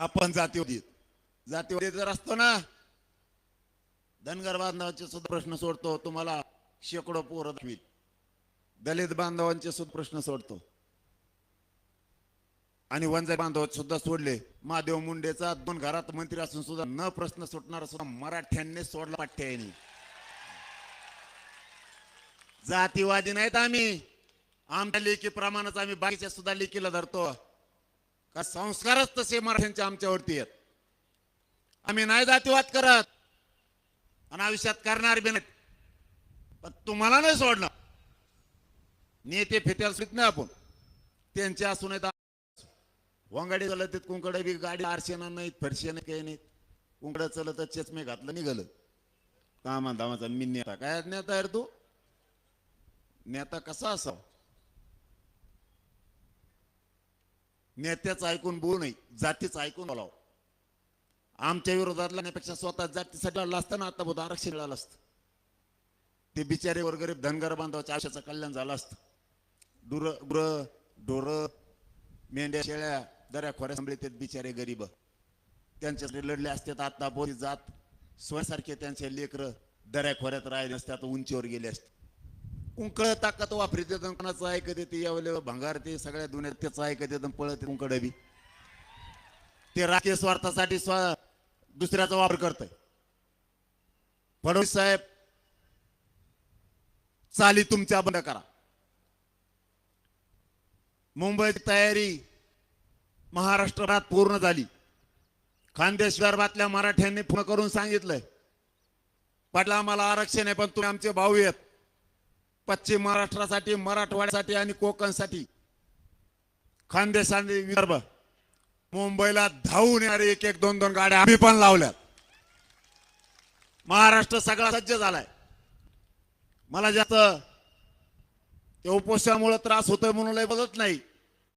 आपण जातीवादी जातीवादी जर असतो ना धनगर बांधवांचे सुद्धा प्रश्न सोडतो तुम्हाला शेकडो पोरं दाखवील दलित बांधवांचे सुद्धा प्रश्न सोडतो. आणि वंजारी बांधव सुद्धा सोडले. महादेव मुंडेचा दोन घरात मंत्री असून सुद्धा न प्रश्न सुटणारा सुद्धा मराठ्यांनी सोडला पाठ्याने. जातीवादी नाहीत आम्ही. आमच्या लेखी प्रमाणच आम्ही बाकीच्या सुद्धा लेखीला धरतो. का संस्कारच तसे मराठ्यांचे आमच्यावरती आहेत. आम्ही नाही जातीवाद करत. आणि आयुष्यात करणार बी नाही पण तुम्हाला नाही सोडणार. नेते फेत्याला सुट नाही आपण. त्यांचे असून आहेत झालं चालत कुंकडे बी गाडी आरशेना नाहीत फरशे नाही काही नाहीत. कुंकड चलत चष्मे घातलं निघालं. कामा दामाचा मी नेता. काय नेता आहे तू? नेता कसा असावा? नेत्याचं ऐकून बोलू नाही जातीचं ऐकून बोलावं. आमच्या विरोधात लढण्यापेक्षा स्वतः जातीसाठी लढला असतं ना आता बोध आरक्षण मिळालं असतं. ते बिचारे गरीब धनगर बांधवाच्या आयुष्याचं कल्याण झालं असतं. डुर गुर ढोरं मेंढ्या शेळ्या दऱ्या खोऱ्या सांभाळते बिचारे गरीब. त्यांच्यासाठी लढले असते आता बोरी जात. स्वसारखे त्यांचे लेकर दऱ्या खोऱ्यात राहिले असते आता उंचीवर गेले असते. कुंकळ ताकद वापरते येतं कोणाचं ऐकत येते यावले भंगार ते सगळ्या दुनियात त्याचं ऐकत येतं पळत कुंकड बी. ते राजकीय स्वार्थासाठी स्वा दुसऱ्याचा वापर करत फडणवीस साहेब चाली तुमच्या बंद करा. मुंबईची तयारी महाराष्ट्रात पूर्ण झाली. खानदेश विदर्भातल्या मराठ्यांनी फोन करून सांगितलंय. पाटला आम्हाला आरक्षण आहे पण तुम्ही आमचे भाऊ आहेत. पश्चिम महाराष्ट्रासाठी मराठवाड्यासाठी आणि कोकणसाठी. खानदेश आणि विदर्भ. मुंबईला धावून येणारे एक एक दोन दोन गाड्या आम्ही पण लावल्यात. महाराष्ट्र सगळा सज्ज झालाय. मला जास्त ते उपोषणामुळे त्रास होतोय म्हणून लय बघत नाही.